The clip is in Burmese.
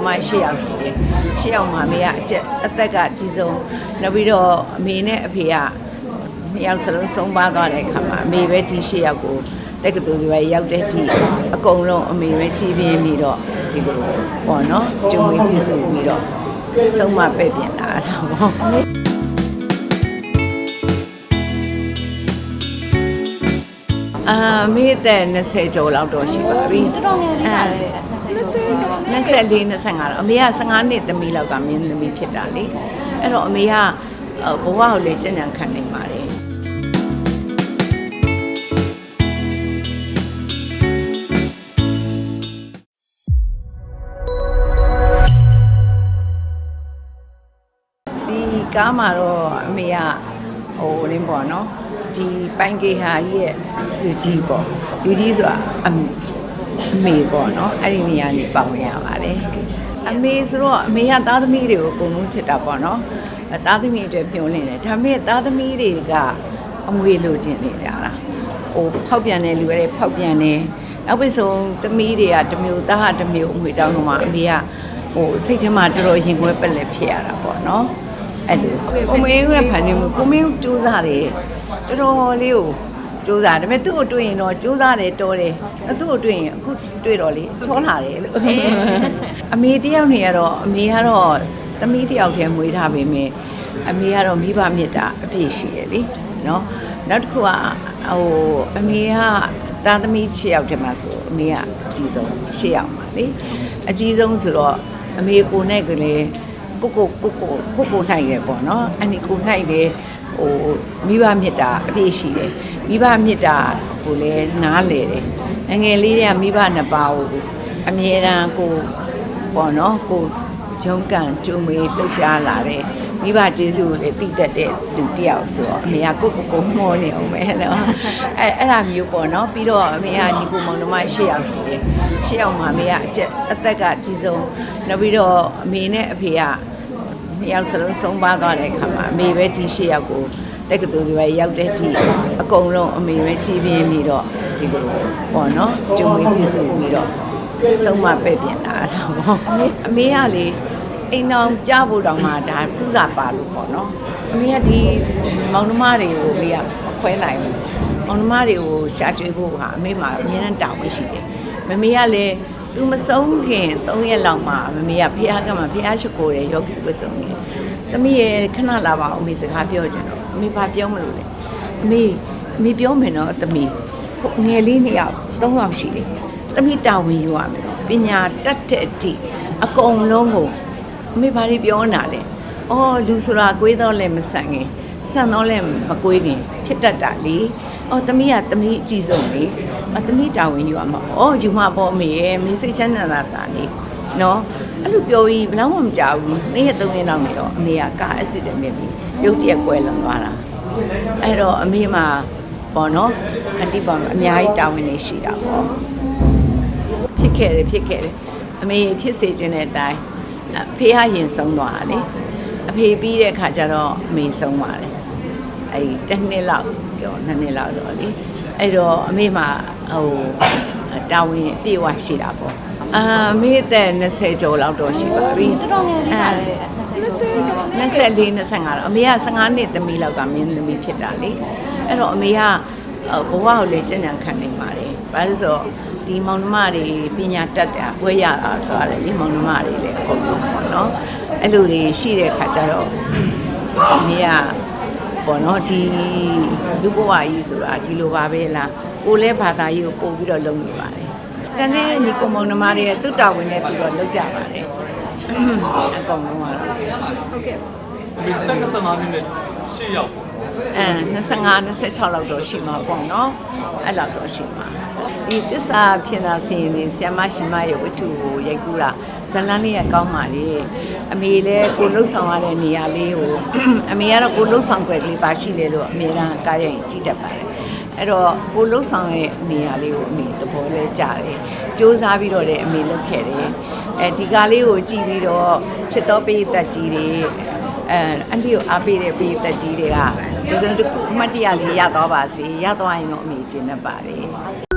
နှမ၈ယောက်ရှိတယ်၈ယောက်မှာအမေကအကျက်အသက်ကအကြီးဆုံးနောက်ပြီးတော့အမေနဲ့အဖေကနှစ်ယောက်စလုံးဆုံးပါသွားတဲ့အခါမှာအမေပဲဒီ၈ယောက်ကိုတက္ကသိုလ်တွေပဲရောက်တဲ့ဒီအကုန်လုံးအမေပဲကြည်ပြင်းပြီးတော့ဒီလိုပေါ့နော်ကျုံဝင်ပြစုပြီးတော့ဆုံးမပဲ့ပြင်လာတာပေါ့ အာမေးတဲ့20ကျော်လောက်တော့ရှိပါပြီတော်တော်ငယ်လေးပါလေ20ကျော်24 25တော့အမေက15နှစ်သမီးလောက်ကမင်းသမီးဖြစ်တာလေအဲ့တော့အမေကဘဝကိုလေကြံ့ကြံ့ခံနေပါတယ်ဒီကားမှာတော့အမေကဟိုလင်းပေါ့နော်ဒီပိုင်ကေဟာကြီးရဲ့ လူကြီးပေါ့လူကြီးဆိုတာအမေအမေပေါ့နော်အဲ့ဒီနေရာနေပေါဝင်ရပါတယ်အမေဆိုတော့အမေကသားသမီးတွေကိုအကုန်လုံးချစ်တာပေါ့နော်အဲသားသမီးတွေပြုံးနေတယ်ဒါပေမဲ့သားသမီးတွေကအမွေလိုချင်နေကြတာဟိုဖောက်ပြန်တဲ့လူတွေဖောက်ပြန်နေနောက်ပြီးဆုံးသမီးတွေကတစ်မျိုးသားကတစ်မျိုးအမွေတောင်းတော့မှအမေကဟိုစိတ်ထဲမှာတော်တော်ရင်ခွဲပက်လက်ဖြစ်ရတာပေါ့နော်အဲ့လိုကိုမင်းရဲ့ဖန်နေမှုကိုမင်းစူးစားတယ်တော်တော်လေးကို စူးစားတယ်ဒါပေမဲ့သူ့ကိုတွေ့ရင်တော့စူးစားတယ်တော်တယ်အဲ့သူ့ကိုတွေ့ရင်အခုတွေ့တော့လေချောလာတယ်လို့အမေတယောက်နေရတော့အမေကတော့သမီးတယောက်တည်းမွေးထားပေမဲ့အမေကတော့မိဘမြတ်တာအပြည့်ရှိရလေနော်နောက်တစ်ခုကဟိုအမေကသားသမီး6ယောက်တည်းမှာဆိုအမေကအကြီးဆုံး6ယောက်ပါလေအကြီးဆုံးဆိုတော့အမေကိုနဲ့ကလေး ကိုကိုကိုကိုကိုကိုနိုင်တယ်ပေါ့နော်အဲ့ဒီကိုနိုင်တယ်ဟိုမိဘမြတ်တာအပြည့်ရှိတယ်မိဘမြတ်တာကိုလည်းနားလေတယ်အငယ်လေးတွေကမိဘနှစ်ပါးကိုအမြဲတမ်းကိုပေါ့နော်ကိုဂျုံကန်ကျုံမေးလှုပ်ရှားလာတယ် မိဘကျေးဇူးကိုလည်းတည်တတ်တဲ့လူတစ်ယောက်ဆိုတော့အမေကကိုကိုကိုမောနေအောင်ပဲနော်အဲအဲ့ဒါမျိုးပေါ့နော်ပြီးတော့အမေကညီကိုမောင်နှမ၈ယောက်ရှိတယ်၈ယောက်မှာအမေကအကျက်အသက်ကအကြီးဆုံးနောက်ပြီးတော့အမေနဲ့အဖေကနှစ်ယောက်စလုံးဆုံးပါသွားတဲ့အခါမှာအမေပဲဒီရှစ်ယောက်ကိုတက္ကသိုလ်တွေပဲရောက်တဲ့ဒီအကုန်လုံးအမေပဲကြည်ပြင်းပြီးတော့ဒီလိုပေါ့နော်ကျုံဝင်ပြစုပြီးတော့ဆုံးမပဲ့ပြင်လာတာပေါ့အမေကလေ အိမ်အောင်ကြားဖို့တောင်မှဒါပူဇာပါလို့ပေါ့နော်အမေကဒီမောင်နှမတွေကိုအမေကမခွဲနိုင်ဘူးမောင်နှမတွေကိုရှားကြွေးဖို့ဟာအမေမှာအများနဲ့တောင်းဝင်ရှိတယ်မမေကလည်းသူမဆုံးခင်3ရက်လောက်မှမမေကဖះကမှဖះချကိုတယ်ယောဂီဝတ်ဆုံးတယ်။သမီးရဲ့ခဏလာပါအောင်အမေစကားပြောကြတော့အမေဘာပြောမလို့လဲ။အမေအမေပြောမယ်နော်သမီးဟိုငယ်လေးနှစ်ယောက်သုံးယောက်ရှိတယ်။သမီးတာဝန်ယူရမယ်။ပညာတတ်တဲ့အထိအကုန်လုံးကို အမေဘာတွေပြောနေတာလဲ။အော်လူဆိုတာကွေးတော့လည်းမဆန်ခင်ဆန်တော့လည်းမကွေးခင်ဖြစ်တတ်တာလေ။အော်သမီးကသမီးအကြည့်ဆုံးလေ။အသမီးတာဝန်ယူရမှာ။အော်ယူမှာပေါ့အမေရဲ့မင်းစိတ်ချမ်းသာတာတာလေ။နော်အဲ့လိုပြောပြီးဘယ်တော့မှမကြောက်ဘူး။နေ့ရက်သုံးရက်လောက်နေတော့အမေကကာအက်စစ်တမြင်ပြီးရုပ်တရက်ကွဲလွန်သွားတာ။အဲ့တော့အမေမှာပေါ့နော်အတိပေါ့အများကြီးတာဝန်နေရှိတာပေါ့။ဖြစ်ခဲ့တယ်ဖြစ်ခဲ့တယ်။အမေဖြစ်စေခြင်းတဲ့အတိုင်း အဖေကရင်ဆုံးသွားတာလေ။အဖေပြီးတဲ့အခါကျတော့အမေဆုံးသွားတယ်။အဲ့တစ်နှစ်လောက်ကျော်နှစ်နှစ်လောက်တော့လေအဲ့တော့အမေမှာဟိုတာဝန်အပြည့်အဝရှိတာပေါ့အာအမေအသက်20ကျော်လောက်တော့ရှိပါပြီတော်တော်ငယ်လေးပါလေ20ကျော်24 25တော့အမေက15နှစ်သမီးလောက်ကမင်းသမီးဖြစ်တာလေအဲ့တော့အမေကဘဝကိုလေကြံ့ကြံ့ခံနေပါတယ်ဘာလို့ဆိုတော့ ဒီမောင်နှမတွေပညာတတ်တာပွဲရတာဆိုရတယ်လေမောင်နှမတွေလည်းအကုန်လုံးပေါ့နော်အဲ့လိုတွေရှိတဲ့ခါကျတော့အမေကပေါ့နော်ဒီလူဘဝကြီးဆိုတာဒီလိုပါပဲလားကိုလည်းဘာသာရေးကိုပို့ပြီးတော့လုပ်နေပါတယ်။ကျန်တဲ့ညီကိုမောင်နှမတွေသူ့တာဝန်နဲ့ပြီးတော့လုပ်ကြပါတယ်။အကုန်လုံးကတော့ဟုတ်ကဲ့ဒီတက်25မိနစ်ရှေ့ရောက်ပေါ့နော် အဲ25 26လောက်တော့ရှိမှာပေါ့နော်။အဲ့လောက်တော့ရှိမှာ။ဒီသစ္စာဖြစ်တာစီရင်နေဆ iam မရှိမရဲ့ဝတ္ထုကိုရိုက်ကူးတာဇလန်းလေးကကောင်းပါလေ။အမေလည်းကိုလှုပ်ဆောင်ရတဲ့နေရာလေးကိုအမေကတော့ကိုလှုပ်ဆောင်ွယ်ကလေးပါရှိလေလို့အမေကကားရိုက်ကြည့်တတ်ပါတယ်။အဲ့တော့ကိုလှုပ်ဆောင်ရဲ့နေရာလေးကိုအမေသဘောလဲကြတယ်။စူးစမ်းပြီးတော့လည်းအမေလုပ်ခဲ့တယ်။အဲဒီကားလေးကိုကြည့်ပြီးတော့ချစ်တော်ပေးသက်ကြီးတွေ အဲအန်တီကိုအားပေးတဲ့ပေးသက်ကြီးတွေကဒီစုံတစ်ခုအမှတ်တရလေးရသွားပါစေ။ရသွားရင်တော့အမေကျင်းတတ်ပါတယ်။